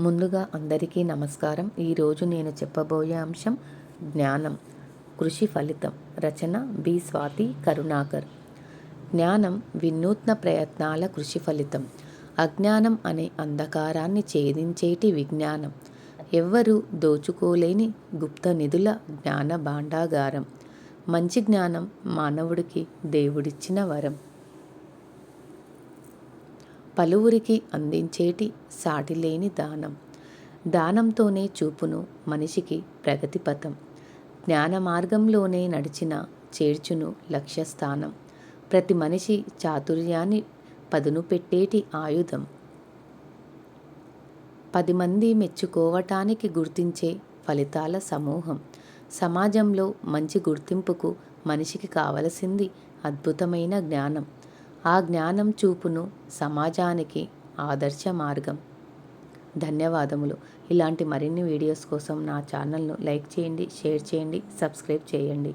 ముందుగా అందరికీ నమస్కారం. ఈరోజు నేను చెప్పబోయే అంశం జ్ఞానం కృషి ఫలితం. రచన బి. స్వాతి కరుణాకర్. జ్ఞానం వినూత్న ప్రయత్నాల కృషి ఫలితం. అజ్ఞానం అనే అంధకారాన్ని ఛేదించేటి విజ్ఞానం. ఎవ్వరూ దోచుకోలేని గుప్త నిధుల జ్ఞాన భాండాగారం. మంచి జ్ఞానం మానవుడికి దేవుడిచ్చిన వరం. పలువురికి అందించేటి సాటిలేని దానం. దానంతోనే చూపును మనిషికి ప్రగతి పథం జ్ఞాన మార్గంలోనే నడిచిన చేర్చును లక్ష్యస్థానం. ప్రతి మనిషి చాతుర్యాన్ని పదును పెట్టేటి ఆయుధం. పది మంది మెచ్చుకోవటానికి గుర్తించే ఫలితాల సమూహం. సమాజంలో మంచి గుర్తింపుకు మనిషికి కావలసింది అద్భుతమైన జ్ఞానం. ఆ జ్ఞానం చూపును సమాజానికి ఆదర్శ మార్గం. ధన్యవాదములు. ఇలాంటి మరిన్ని వీడియోస్ కోసం నా ఛానల్ను లైక్ చేయండి షేర్ చేయండి సబ్స్క్రైబ్ చేయండి.